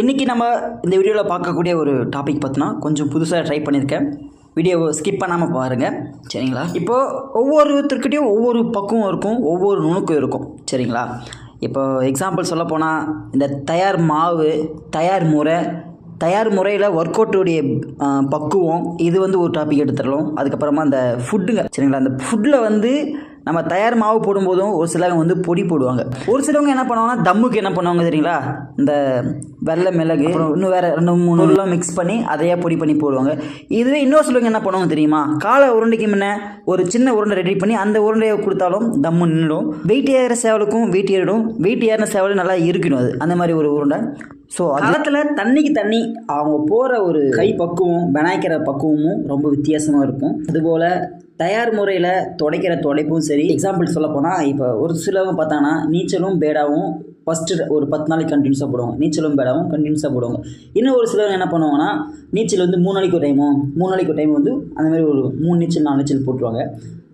இன்றைக்கி நம்ம இந்த வீடியோவில் பார்க்கக்கூடிய ஒரு டாபிக் பார்த்தோன்னா கொஞ்சம் புதுசாக ட்ரை பண்ணியிருக்கேன் வீடியோவை ஸ்கிப் பண்ணாமல் பாருங்கள் சரிங்களா? இப்போது ஒவ்வொருத்தருக்கிட்டையும் ஒவ்வொரு பக்குவம் இருக்கும் ஒவ்வொரு நுணுக்கம் இருக்கும். சரிங்களா? இப்போ எக்ஸாம்பிள் சொல்ல போனால் இந்த தயார் மாவு தயார் முறை தயார் முறையில் ஒர்க் அவுட்டுடைய பக்குவம் இது வந்து ஒரு டாபிக் எடுத்துடலாம். அதுக்கப்புறமா அந்த ஃபுட்டுங்க சரிங்களா? அந்த ஃபுட்டில் வந்து நம்ம தயார் மாவு போடும்போதும் ஒரு சிலவங்க வந்து பொடி போடுவாங்க. ஒரு சிலவங்க என்ன பண்ணுவாங்கன்னா தம்முக்கு என்ன பண்ணுவாங்க தெரியுங்களா? இந்த வெள்ளை மிளகு இன்னும் வேறு ரெண்டு மூணு எல்லாம் மிக்ஸ் பண்ணி அதையே பொடி பண்ணி போடுவாங்க. இதுவே இன்னொரு சிலவங்க என்ன பண்ணுவாங்க தெரியுமா? காலை உருண்டைக்கு முன்ன ஒரு சின்ன உருண்டை ரெடி பண்ணி அந்த உருண்டையை கொடுத்தாலும் தம்மு நின்றுடும். வெயிட் ஏற சேவலுக்கும் வெயிட் ஏறிடும். வெயிட் ஏறின சேவலும் நல்லா இருக்கணும் அது. அந்த மாதிரி ஒரு உருண்டை. ஸோ காலத்தில் தண்ணிக்கு தண்ணி அவங்க போகிற ஒரு கை பக்குவம் பெனாய்க்கிற பக்குவமும் ரொம்ப வித்தியாசமாக இருக்கும். அதுபோல் தயார் முறையில் துடைக்கிற துடைப்பும் சரி. எக்ஸாம்பிள் சொல்ல போனால் இப்போ ஒரு சிலவங்க பார்த்தாங்கன்னா நீச்சலும் பேடாவும் ஃபஸ்ட்டு ஒரு பத்து நாளைக்கு கண்டினியூஸாக போடுவாங்க. நீச்சலும் பேடாவும் கண்டினியூஸாக போடுவாங்க. இன்னும் ஒரு சிலவங்க என்ன பண்ணுவாங்கன்னா நீச்சல் வந்து மூணு நாளைக்கு ஒரு டைமும் மூணு நாளைக்கு ஒரு டைம் வந்து அந்த மாதிரி ஒரு மூணு நீச்சல் நாலு நீச்சல் போட்டுருவாங்க.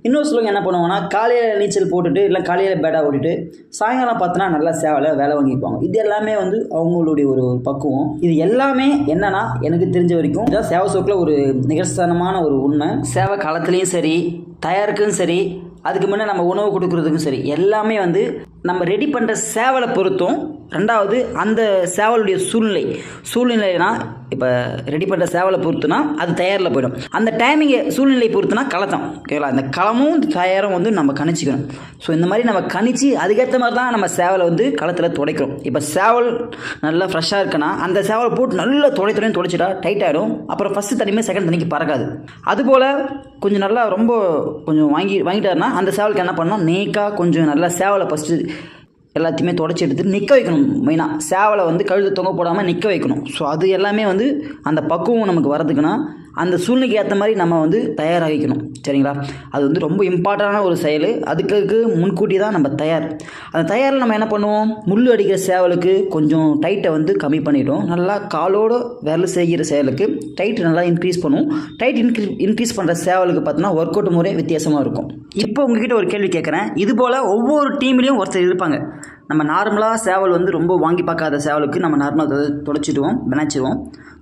இன்னொரு சிலவங்க என்ன பண்ணுவாங்கன்னா காலையில் நீச்சல் போட்டுட்டு இல்லை காலையில் பேடா ஓட்டிட்டு சாயங்காலம் பார்த்தோன்னா நல்லா சேவலை வேலை வாங்கிப்பாங்க இது எல்லாமே வந்து அவங்களுடைய ஒரு ஒரு பக்குவம். இது எல்லாமே என்னன்னா எனக்கு தெரிஞ்ச வரைக்கும் இதான் சேவை சோக்கில் ஒரு நிகர்சனமான ஒரு உண்மை. சேவை காலத்துலேயும் சரி தயாருக்கும் சரி அதுக்கு முன்னே நம்ம உணவு கொடுக்குறதுக்கும் சரி எல்லாமே வந்து நம்ம ரெடி பண்ணுற சேவலை பொறுத்தும் ரெண்டாவது அந்த சேவலுடைய சூழ்நிலை. சூழ்நிலைனா இப்போ ரெடி பண்ணுற சேவலை பொறுத்துனா அது தயாரில் போயிடும். அந்த டைமிங்கை சூழ்நிலை பொறுத்துனா களத்தம் ஓகேங்களா அந்த களமும் தயாரும் வந்து நம்ம கணிச்சிக்கணும். ஸோ இந்த மாதிரி நம்ம கணிச்சு அதுக்கேற்ற மாதிரி தான் நம்ம சேவலை வந்து களத்தில் துடைக்கிறோம். இப்போ சேவல் நல்லா ஃப்ரெஷ்ஷாக இருக்குன்னா அந்த சேவலை போட்டு நல்லா துடை துடையும் துடைச்சிட்டா டைட் ஆகிடும் அப்புறம் ஃபஸ்ட்டு தனிமே செகண்ட் தண்ணிக்கு பறக்காது. அதுபோல் கொஞ்சம் நல்லா ரொம்ப கொஞ்சம் வாங்கி வாங்கிட்டாருன்னா அந்த சேவலுக்கு என்ன பண்ணணும்? நேக்காக கொஞ்சம் நல்லா சேவலை ஃபஸ்ட்டு எல்லாத்தையுமே தொடச்சி எடுத்து நிற்க வைக்கணும் மெயினாக சேவலை வந்து கழுத்து தொங்க போடாமல் நிற்க வைக்கணும். ஸோ அது எல்லாமே வந்து அந்த பக்குவம் நமக்கு வரதுக்குன்னா அந்த சூழ்நிலைக்கு ஏற்ற மாதிரி நம்ம வந்து தயாராகிக்கணும். சரிங்களா? அது வந்து ரொம்ப இம்பார்ட்டண்டான ஒரு செயல். அதுக்கு முன்கூட்டி தான் நம்ம தயார். அந்த தயாரில் நம்ம என்ன பண்ணுவோம்? முள் அடிக்கிற சேவலுக்கு கொஞ்சம் டைட்டை வந்து கம்மி பண்ணிவிடும் நல்லா காலோடு வேலை செய்கிற செயலுக்கு டைட் நல்லா இன்க்ரீஸ் பண்ணுவோம். டைட் இன்க்ரீ இன்க்ரீஸ் பண்ணுற சேவலுக்கு பார்த்தோன்னா ஒர்க் அவுட் முறை வித்தியாசமாக இருக்கும். இப்போ உங்ககிட்ட ஒரு கேள்வி கேட்குறேன் இது போல் ஒவ்வொரு டீம்லேயும் ஒருத்தர் இருப்பாங்க. நம்ம நார்மலாக சேவல் வந்து ரொம்ப வாங்கி பார்க்காத சேவலுக்கு நம்ம நார்மலாக தொடச்சிடுவோம் பிணைச்சிடுவோம்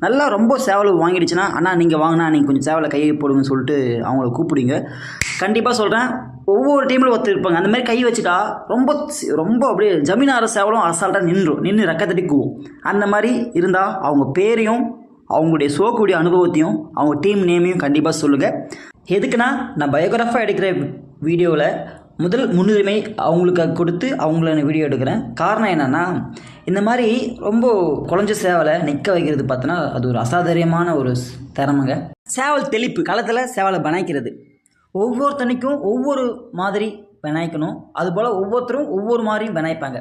நல்லா ரொம்ப சேவல் வாங்கிடுச்சுன்னா அண்ணா நீங்கள் வாங்கினா நீங்கள் கொஞ்சம் சேவலை கையை போடுங்கன்னு சொல்லிட்டு அவங்கள கூப்பிடுங்க. கண்டிப்பாக சொல்கிறேன் ஒவ்வொரு டீமில் ஒருத்தர் இருப்பாங்க. அந்த மாதிரி கை வச்சுட்டா ரொம்ப ரொம்ப அப்படியே ஜமீனார சேவலும் அசால்ட்டாக நின்றும். நின்று ரெக்கத்தடி கூவும் அந்த மாதிரி இருந்தால் அவங்க பேரையும் அவங்களுடைய சோக்கூடிய அனுபவத்தையும் அவங்க டீம் நேமையும் கண்டிப்பாக சொல்லுங்கள் எதுக்குன்னா நான் பயோகிராஃபாக எடுக்கிற வீடியோவில் முதல் முன்னுரிமை அவங்களுக்கு கொடுத்து அவங்கள நான் வீடியோ எடுக்கிறேன். காரணம் என்னென்னா இந்த மாதிரி ரொம்ப குழஞ்ச சேவலை நிற்க வைக்கிறது பார்த்தோன்னா அது ஒரு அசாதாரியமான ஒரு ஸ்- திறமைங்க. சேவல் தெளிப்பு களத்தில் சேவலை பனாய்க்கிறது ஒவ்வொருத்தனைக்கும் ஒவ்வொரு மாதிரி வினாய்க்கணும் அதுபோல் ஒவ்வொருத்தரும் ஒவ்வொரு மாதிரியும் வினாய்ப்பாங்க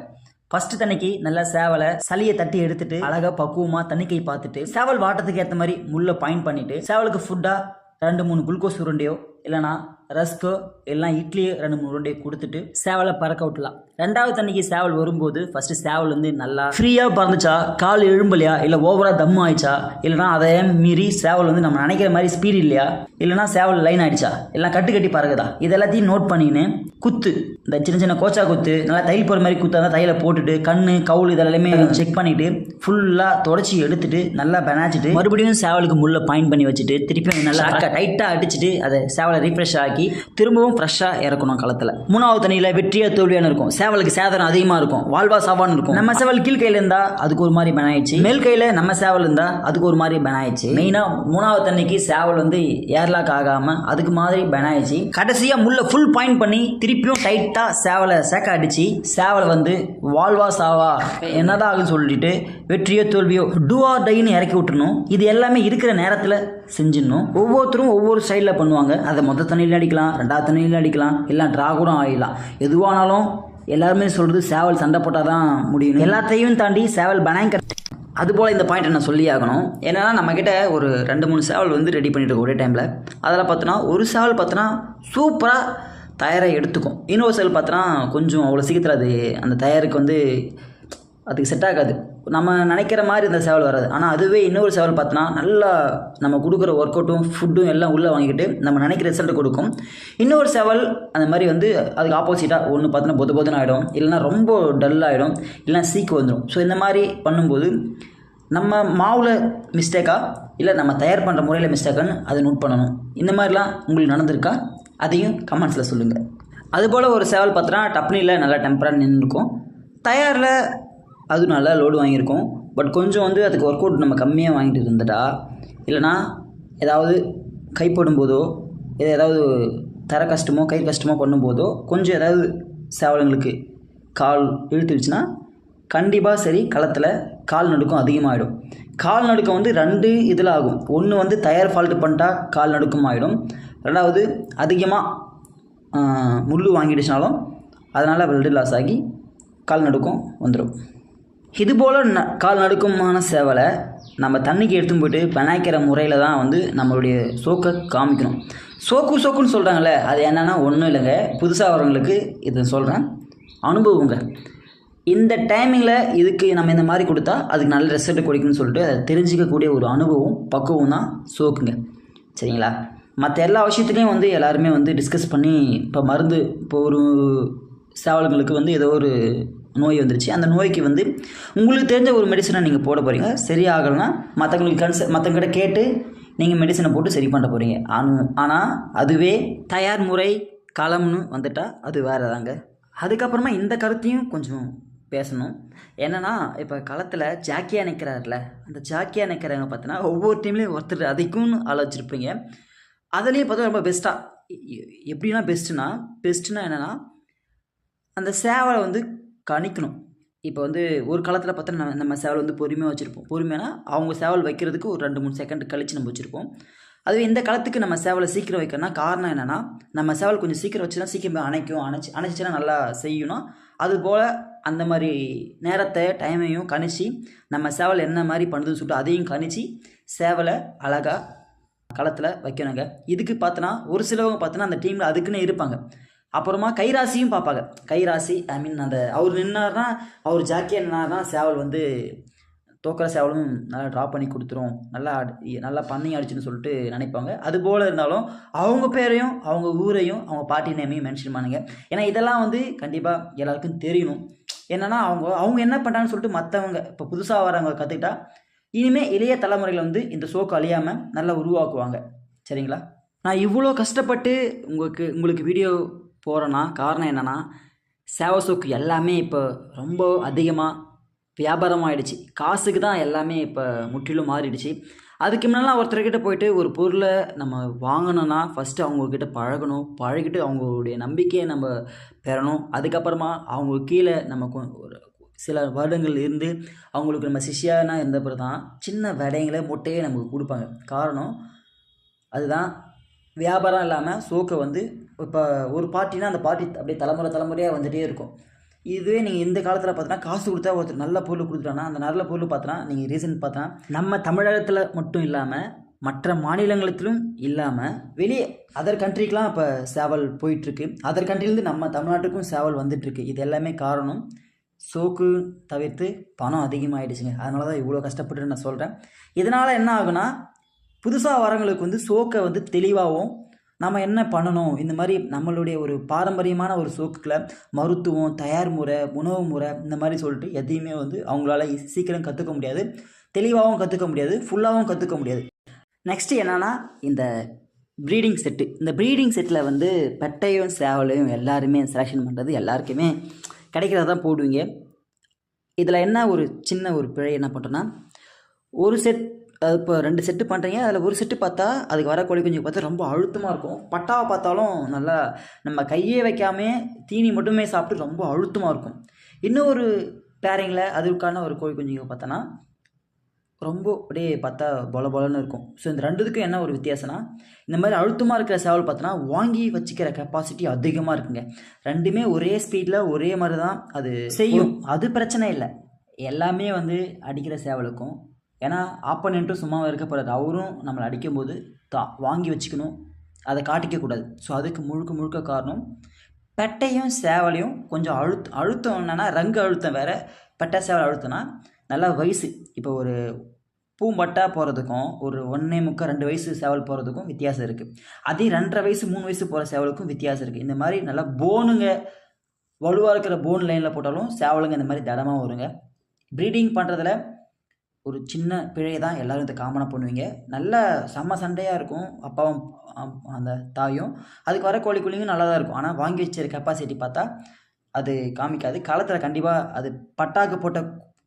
ஃபஸ்ட்டு தண்ணிக்கு நல்லா சேவலை சளியை தட்டி எடுத்துட்டு அழகாக பக்குவமாக தண்ணிக்கை பார்த்துட்டு சேவல் வாட்டத்துக்கு ஏற்ற மாதிரி முள்ளை பாயிண்ட் பண்ணிவிட்டு சேவலுக்கு ஃபுட்டாக ரெண்டு மூணு குளுக்கோஸ் உருண்டையோ இல்லைனா ரஸ்கோ எல்லாம் இட்லி ரெண்டு மூணு உருண்டையோ கொடுத்துட்டு சேவலை பறக்க விட்டலாம் ரெண்டாவது அன்னைக்கு சேவல் வரும்போது ஃபஸ்ட்டு சேவல் வந்து நல்லா ஃப்ரீயாக பறந்துச்சா? கால் எழும்பலையா? இல்லை ஓவராக தம் ஆயிடுச்சா? இல்லைனா அதை மீறி சேவல் வந்து நம்ம நினைக்கிற மாதிரி ஸ்பீடு இல்லையா? இல்லைனா சேவல் லைன் ஆயிடுச்சா? எல்லாம் கட்டு கட்டி பறகுதா இது எல்லாத்தையும் நோட் பண்ணின்னு குத்து. இந்த சின்ன சின்ன கோச்சா குத்து நல்லா தையல் போகிற மாதிரி குத்தா தான் தையலை போட்டுட்டு கண்ணு கவுள் இதெல்லாமே செக் பண்ணிட்டு ஃபுல்லாக தொடச்சி எடுத்துட்டு நல்லா பெனாச்சிட்டு மறுபடியும் சேவலுக்கு முள்ள பாயிண்ட் பண்ணி வச்சுட்டு திருப்பியும் நல்லா டைட்டாக அடிச்சுட்டு அதை சேவலை ரீஃப்ரெஷ் ஆக்கி திரும்பவும் ஃப்ரெஷ்ஷாக இறக்கணும் களத்தில். மூணாவது தண்ணியில் வெற்றியா தோல்வியான இருக்கும். சேவலுக்கு சேதனம் அதிகமாக இருக்கும். வாழ்வா சாவான்னு இருக்கும். நம்ம சேவல் கீழ் கையில் இருந்தால் அதுக்கு ஒரு மாதிரி பெனாயிடுச்சு. மேல் கையில் நம்ம சேவல் இருந்தால் அதுக்கு ஒரு மாதிரி பெனாயிடுச்சு. மெயினாக மூணாவது தண்ணிக்கு சேவல் வந்து ஏர்லாக் ஆகாமல் அதுக்கு மாதிரி பெனாயிடுச்சு. கடைசியாக முள்ள ஃபுல் பாயிண்ட் பண்ணி திருப்பியும் டைட்டாக சேவலை சேக்க அடித்து சேவலை வந்து வாழ்வா சாவா என்னதான் ஆகுன்னு சொல்லிட்டு வெற்றியோ தோல்வியோ டூஆ டைன்னு இறக்கி விட்டுறணும். இது எல்லாமே இருக்கிற நேரத்தில் செஞ்சிடணும். ஒவ்வொருத்தரும் ஒவ்வொரு சைடில் பண்ணுவாங்க. அதை மொத்த தண்ணியில் அடிக்கலாம் ரெண்டாவது தண்ணியில் அடிக்கலாம் இல்லை ட்ரா கூட ஆகிடலாம் எதுவானாலும் எல்லாருமே சொல்கிறது சேவல் சண்டை போட்டால் தான் முடியும் எல்லாத்தையும் தாண்டி சேவல் பனாங்க அதுபோல் இந்த பாயிண்ட் நான் சொல்லி ஆகணும். ஏன்னா நம்மக்கிட்ட ஒரு ரெண்டு மூணு சேவல் வந்து ரெடி பண்ணிட்டு இருக்கோம் ஒரே டைமில் அதில் பார்த்தோன்னா ஒரு சேவல் பார்த்தோன்னா சூப்பராக தயாராக எடுத்துக்கும். இன்னொரு செல் பார்த்தோன்னா கொஞ்சம் அவ்வளோ சீக்கிரத்தில் அது அந்த தயாருக்கு வந்து அதுக்கு செட் ஆகாது. நம்ம நினைக்கிற மாதிரி இந்த சேவல் வராது. ஆனால் அதுவே இன்னொரு சேவல் பார்த்தோன்னா நல்லா நம்ம கொடுக்குற ஒர்க் அவுட்டும் ஃபுட்டும் எல்லாம் உள்ளே வாங்கிக்கிட்டு நம்ம நினைக்கிற ரிசல்ட் கொடுக்கும். இன்னொரு சேவல் அந்த மாதிரி வந்து அதுக்கு ஆப்போசிட்டாக ஒன்று பார்த்தோன்னா பொது பொதுன்னு ஆகிடும் இல்லைன்னா ரொம்ப டல் ஆகிடும் இல்லைன்னா சீக்கு வந்துடும் ஸோ இந்த மாதிரி பண்ணும்போது நம்ம மாவில் மிஸ்டேக்காக இல்லை நம்ம தயார் பண்ணுற முறையில் மிஸ்டேக்குன்னு அதை நோட் பண்ணணும். இந்த மாதிரிலாம் உங்களுக்கு நடந்திருக்கா? அதையும் கமெண்ட்ஸில் சொல்லுங்கள் அதுபோல் ஒரு சேவல் பார்த்தோன்னா டப்னியில் நல்லா டெம்பராக நின்றுருக்கும் தயாரில் அது நல்லா லோடு வாங்கியிருக்கும். பட் கொஞ்சம் வந்து அதுக்கு ஒர்க் அவுட் நம்ம கம்மியாக வாங்கிட்டு இருந்துட்டா இல்லைனா ஏதாவது கைப்படும் போதோ இல்லை ஏதாவது தர கஷ்டமோ கை கஷ்டமோ பண்ணும்போதோ கொஞ்சம் ஏதாவது சேவலங்களுக்கு கால் இழுத்துருச்சுன்னா கண்டிப்பாக சரி களத்தில் கால் நடுக்கம் அதிகமாகிடும் கால் நடுக்கம் வந்து ரெண்டு இதில் ஆகும். ஒன்று வந்து தயார் ஃபால்ட்டு பண்ணிட்டா கால் நடுக்கம் ஆகிடும் ரெண்டாவது அதிகமாக முள் வாங்கிடுச்சுனாலும் அதனால் பிளட் லாஸ் ஆகி கால் நடுக்கம் வந்துடும் இதுபோல் ந கால் நடுக்கமான சேவலை நம்ம தண்ணிக்கு எடுத்துன்னு போயிட்டு பிணைக்கிற முறையில் தான் வந்து நம்மளுடைய சோக்கை காமிக்கணும். சோக்கு சோக்குன்னு சொல்கிறாங்களே அது என்னென்னா ஒன்றும் இல்லைங்க. புதுசாக வரவங்களுக்கு இதை சொல்கிறேன் அனுபவங்க. இந்த டைமிங்கில் இதுக்கு நம்ம இந்த மாதிரி கொடுத்தா அதுக்கு நல்ல ரிசல்ட் கொடுக்குன்னு சொல்லிட்டு அதை தெரிஞ்சிக்கக்கூடிய ஒரு அனுபவம் பக்குவம் தான் சோக்குங்க. சரிங்களா? மற்ற எல்லா விஷயத்துலையும் வந்து எல்லாருமே வந்து டிஸ்கஸ் பண்ணி இப்போ மருந்து இப்போ ஒரு சேவல்களுக்கு வந்து ஏதோ ஒரு நோய் வந்துருச்சு. அந்த நோய்க்கு வந்து உங்களுக்கு தெரிஞ்ச ஒரு மெடிசனை நீங்கள் போட போகிறீங்க சரியாகலைன்னா மற்றவங்களுக்கு கன்ச மற்றவங்கிட்ட கேட்டு நீங்கள் மெடிசனை போட்டு சரி பண்ண போகிறீங்க ஆனால் அதுவே தயார் முறை களம்னு வந்துட்டால் அது வேறு தாங்க. அதுக்கப்புறமா இந்த கருத்தையும் கொஞ்சம் பேசணும். என்னென்னா இப்போ களத்தில் ஜாக்கியாக நிற்கிறாருல அந்த ஜாக்கியாக நிற்கிறவங்க பார்த்தீங்கன்னா ஒவ்வொரு டீம்லேயும் ஒருத்தர் அதிகம்னு ஆலோசிச்சிருப்பீங்க. அதுலேயே அதுலேயும் பார்த்தா ரொம்ப பெஸ்ட்டாக எப்படின்னா பெஸ்ட்டுனா பெஸ்ட்டுனா என்னென்னா அந்த சேவலை வந்து கணிக்கணும். இப்போ வந்து ஒரு காலத்தில் பார்த்தா நம்ம நம்ம சேவல் வந்து பொறுமையாக வச்சுருப்போம். பொறுமையானா அவங்க சேவல் வைக்கிறதுக்கு ஒரு ரெண்டு மூணு செகண்ட் கழிச்சு நம்ம வச்சுருப்போம். அதுவே இந்த காலத்துக்கு நம்ம சேவலை சீக்கிரம் வைக்கணும்னா காரணம் என்னென்னா நம்ம சேவல் கொஞ்சம் சீக்கிரம் வச்சுன்னா சீக்கிரம் அணைக்கும் அணைச்சி அணைச்சிச்சுன்னா நல்லா செய்யணும் அதுபோல் அந்த மாதிரி நேரத்தை டைமையும் கணிச்சு நம்ம சேவல் என்ன மாதிரி பண்ணுதுன்னு சொல்லிட்டு அதையும் கணிச்சு சேவலை அழகாக களத்தில் வைக்கணுங்க. இதுக்கு பார்த்தோன்னா ஒரு சிலவங்க பார்த்தோன்னா அந்த டீமில் அதுக்குன்னு இருப்பாங்க. அப்புறமா கைராசியும் பார்ப்பாங்க கைராசி ஐ மீன் அந்த அவர் நின்னார்னா அவர் ஜாக்கியாக நின்னார்னா சேவல் வந்து தோக்கிற சேவலும் நல்லா ட்ராப் பண்ணி கொடுத்துரும். நல்லா அடி- நல்லா பண்ணி அடிச்சுன்னு சொல்லிட்டு நினைப்பாங்க. அது போல் இருந்தாலும் அவங்க பேரையும் அவங்க ஊரையும் அவங்க பாட்டி நேமையும் மென்ஷன் பண்ணுங்க. ஏன்னா இதெல்லாம் வந்து கண்டிப்பாக எல்லாருக்கும் தெரியணும். என்னென்னா அவங்க அவங்க என்ன பண்ணுறாங்கன்னு சொல்லிட்டு மற்றவங்க இப்போ புதுசாக வரவங்க கற்றுக்கிட்டா இனிமேல் இளைய தலைமுறையில் வந்து இந்த சோக்கு அழியாமல் நல்லா உருவாக்குவாங்க. சரிங்களா? நான் இவ்வளோ கஷ்டப்பட்டு உங்களுக்கு உங்களுக்கு வீடியோ போகிறேன்னா காரணம் என்னென்னா சேவை சோக்கு எல்லாமே இப்போ ரொம்ப அதிகமாக வியாபாரமாகிடுச்சு காசுக்கு தான் எல்லாமே இப்போ முற்றிலும் மாறிடுச்சு. அதுக்கு முன்னெல்லாம் ஒருத்தர்கிட்ட போயிட்டு ஒரு பொருளை நம்ம வாங்கணும்னா ஃபஸ்ட்டு அவங்கக்கிட்ட பழகணும் பழகிட்டு அவங்களுடைய நம்பிக்கையை நம்ம பெறணும். அதுக்கப்புறமா அவங்க கீழே நம்ம கொ- ஒரு சில வருடங்கள் இருந்து அவங்களுக்கு நம்ம சிஷ்யானா இருந்தப்பறம் தான் சின்ன விடைங்களை முட்டையே நமக்கு கொடுப்பாங்க. காரணம் அதுதான் வியாபாரம் இல்லாமல் சோக்கை வந்து இப்போ ஒரு பார்ட்டினா அந்த பார்ட்டி அப்படியே தலைமுறை தலைமுறையாக வந்துகிட்டே இருக்கும். இதுவே நீங்கள் இந்த காலத்தில் பார்த்தோன்னா காசு கொடுத்தா ஒருத்தர் நல்ல பொருள் கொடுத்துட்டானா அந்த நல்ல பொருள் பார்த்தோன்னா நீங்கள் ரீசன் பார்த்தா நம்ம தமிழகத்தில் மட்டும் இல்லாமல் மற்ற மாநிலங்களத்திலும் இல்லாமல் வெளியே அதர் கண்ட்ரிக்கெலாம் இப்போ சேவல் போயிட்டுருக்கு அதர் கண்ட்ரிலேருந்து நம்ம தமிழ்நாட்டுக்கும் சேவல் வந்துட்டுருக்கு இது எல்லாமே காரணம். சோக்கு தவிர்த்து பணம் அதிகமாகிடுச்சுங்க அதனால தான் இவ்வளோ கஷ்டப்பட்டு நான் சொல்கிறேன் இதனால் என்ன ஆகுனா புதுசாக வரவங்களுக்கு வந்து சோக்கை வந்து தெளிவாகவும் நம்ம என்ன பண்ணணும்? இந்த மாதிரி நம்மளுடைய ஒரு பாரம்பரியமான ஒரு சோக்குகளை மருத்துவம் தயார் முறை உணவு முறை இந்த மாதிரி சொல்லிட்டு எதையுமே வந்து அவங்களால சீக்கிரம் கற்றுக்க முடியாது. தெளிவாகவும் கற்றுக்க முடியாது. ஃபுல்லாகவும் கற்றுக்க முடியாது. நெக்ஸ்ட்டு என்னென்னா இந்த ப்ரீடிங் செட்டு இந்த ப்ரீடிங் செட்டில் வந்து பெட்டையும் சேவலையும் எல்லாருமே செலெக்ஷன் பண்ணுறது எல்லாருக்குமே கிடைக்கிறத தான் போடுவீங்க. இதில் என்ன ஒரு சின்ன ஒரு பிழை என்ன பண்ணுறோன்னா ஒரு செட் அது இப்போ ரெண்டு செட்டு பண்ணுறீங்க அதில் ஒரு செட்டு பார்த்தா அதுக்கு வர கோழி குஞ்சு பார்த்தா ரொம்ப அழுத்தமாக இருக்கும். பட்டாவை பார்த்தாலும் நல்லா நம்ம கையே வைக்காம தீனி மட்டுமே சாப்பிட்டு ரொம்ப அழுத்தமாக இருக்கும். இன்னொரு பேரிங்கில் அதுக்கான ஒரு கோழி குஞ்சுங்க பார்த்தோன்னா ரொம்ப அப்படியே பார்த்தா பொல பொலன்னு இருக்கும். ஸோ இந்த ரெண்டுத்துக்கும் என்ன ஒரு வித்தியாசம்னா இந்த மாதிரி அழுத்தமாக இருக்கிற சேவல் பார்த்தோன்னா வாங்கி வச்சுக்கிற கெப்பாசிட்டி அதிகமாக இருக்குங்க. ரெண்டுமே ஒரே ஸ்பீடில் ஒரே மாதிரி தான் அது செய்யும். அது பிரச்சனை இல்லை. எல்லாமே வந்து அடிக்கிற சேவலுக்கும் ஏன்னா ஆப்பனண்ட்டும் சும்மா இருக்க போகிறாரு அவரும் நம்மளை அடிக்கும்போது தா வாங்கி வச்சுக்கணும். அதை காட்டிக்கக்கூடாது ஸோ அதுக்கு முழுக்க முழுக்க காரணம் பெட்டையும் சேவலையும் கொஞ்சம் அழுத்த அழுத்தம் என்னன்னா ரங்கு அழுத்தம் வேறு. பெட்டை சேவல் அழுத்தம்னா நல்லா வயசு. இப்போ ஒரு பூம்பட்டா போகிறதுக்கும் ஒரு ஒன்றே முக்கால் ரெண்டு வயசு சேவல் போகிறதுக்கும் வித்தியாசம் இருக்குது அதே ரெண்டரை வயசு மூணு வயசு போகிற சேவலுக்கும் வித்தியாசம் இருக்குது இந்த மாதிரி நல்லா போனுங்க. வலுவாக இருக்கிற போன் லைனில் போட்டாலும் சேவலுங்க இந்த மாதிரி தடமாக வருங்க. ப்ரீடிங் பண்ணுறதுல ஒரு சின்ன பிழையை தான் எல்லோரும் இதை காமனாக பண்ணுவீங்க. நல்ல செம்ம சண்டையாக இருக்கும் அப்பாவும் அந்த தாயும். அதுக்கு வர கோழி குழியும் நல்லா தான் இருக்கும். ஆனால் வாங்கி வச்சிருக்க கெப்பாசிட்டி பார்த்தா அது காமிக்காது. காலத்தில் கண்டிப்பாக அது பட்டாக்கு போட்ட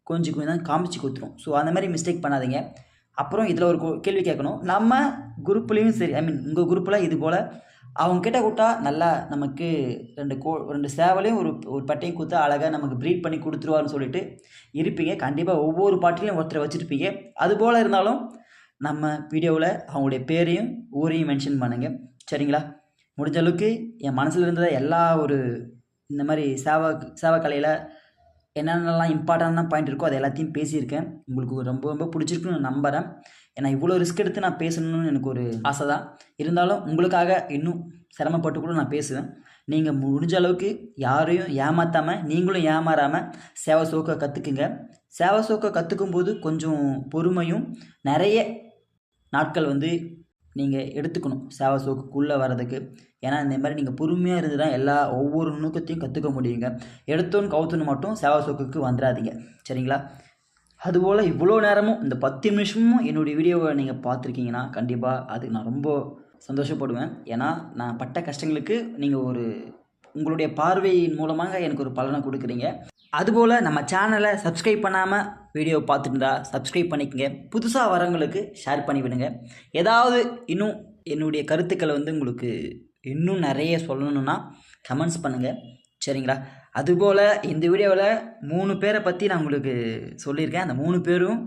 கொஞ்சம் கொஞ்சம் தான் காமிச்சு கொடுத்துரும். ஸோ அந்த மாதிரி மிஸ்டேக் பண்ணாதீங்க. அப்புறம் இதில் ஒரு கோ- கேள்வி கேட்கணும். நம்ம குரூப்லேயும் சரி ஐ மீன் உங்கள் குரூப்பில் இது போல் அவங்க கிட்ட கூட்டா நல்லா நமக்கு ரெண்டு கோ ரெண்டு சேவலையும் ஒரு ஒரு பட்டையும் கொடுத்து அழகாக நமக்கு ப்ரீட் பண்ணி கொடுத்துருவாருன்னு சொல்லிட்டு இருப்பீங்க. கண்டிப்பாக ஒவ்வொரு பாட்டிலையும் ஒருத்தரை வச்சுருப்பீங்க. அது போல் இருந்தாலும் நம்ம வீடியோவில் அவங்களுடைய பேரையும் ஊரையும் மென்ஷன் பண்ணுங்கள் சரிங்களா? முடிஞ்ச அளவுக்கு என் மனசில் இருந்ததை எல்லா ஒரு இந்த மாதிரி சேவை கலையில் என்னென்னலாம் இம்பார்ட்டண்டான பாயிண்ட் இருக்கோ அது எல்லாத்தையும் பேசியிருக்கேன். உங்களுக்கு ரொம்ப ரொம்ப பிடிச்சிருக்குன்னு நான் நம்புகிறேன் ஏன்னா இவ்வளோ ரிஸ்க் எடுத்து நான் பேசணும்னு எனக்கு ஒரு ஆசை தான் இருந்தாலும் உங்களுக்காக இன்னும் சிரமப்பட்டு கூட நான் பேசுவேன். நீங்கள் முடிஞ்ச அளவுக்கு யாரையும் ஏமாற்றாமல் நீங்களும் ஏமாறாமல் சேவை சோக்க கற்றுக்குங்க சேவை சோக்க கற்றுக்கும் போது கொஞ்சம் பொறுமையும் நிறைய நாட்கள் வந்து நீங்கள் எடுத்துக்கணும். சேவை சோக்குக்குள்ளே வர்றதுக்கு. ஏன்னா இந்த மாதிரி நீங்கள் பொறுமையாக இருந்து தான் எல்லா ஒவ்வொரு நுணுக்கத்தையும் கற்றுக்க முடியுங்க. எடுத்தோன்னு கவுத்துன்னு மட்டும் சேவை சோக்குக்கு வந்துடாதீங்க சரிங்களா? அதுபோல் இவ்வளோ நேரமும் இந்த பத்து நிமிஷமும் என்னுடைய வீடியோவை நீங்கள் பார்த்துருக்கீங்கன்னா கண்டிப்பாக அதுக்கு நான் ரொம்ப சந்தோஷப்படுவேன். ஏன்னா நான் பட்ட கஷ்டங்களுக்கு நீங்கள் ஒரு உங்களுடைய பார்வையின் மூலமாக எனக்கு ஒரு பலனை கொடுக்குறீங்க. அதுபோல் நம்ம சேனலை சப்ஸ்கிரைப் பண்ணாமல் வீடியோ பார்த்துட்டு சப்ஸ்கிரைப் பண்ணிக்கங்க. புதுசாக வரவங்களுக்கு ஷேர் பண்ணிவிடுங்க. ஏதாவது இன்னும் என்னுடைய கருத்துக்களை வந்து உங்களுக்கு இன்னும் நிறைய சொல்லணுன்னா கமெண்ட்ஸ் பண்ணுங்கள் சரிங்களா? அதுபோல் இந்த வீடியோவில் மூணு பேரை பற்றி நான் உங்களுக்கு சொல்லியிருக்கேன். அந்த மூணு பேரும்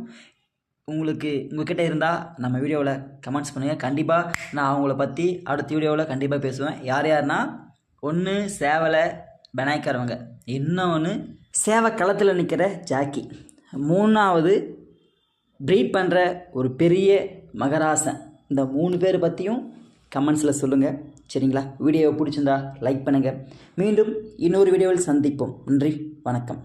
உங்களுக்கு உங்கள்கிட்ட இருந்தால் நம்ம வீடியோவில் கமெண்ட்ஸ் பண்ணுங்கள் கண்டிப்பாக நான் அவங்கள பற்றி அடுத்த வீடியோவில் கண்டிப்பாக பேசுவேன். யார் யாருன்னா ஒன்று சேவலை பெனாய்க்காரவங்க இன்னொன்று சேவை களத்தில் நிற்கிற ஜாக்கி. மூணாவது ப்ரீட் பண்ணுற ஒரு பெரிய மகராசன். இந்த மூணு பேர் பற்றியும் கமெண்ட்ஸில் சொல்லுங்கள் சரிங்களா? வீடியோவை பிடிச்சிருந்தா லைக் பண்ணுங்கள் மீண்டும் இன்னொரு வீடியோவில் சந்திப்போம். நன்றி வணக்கம்.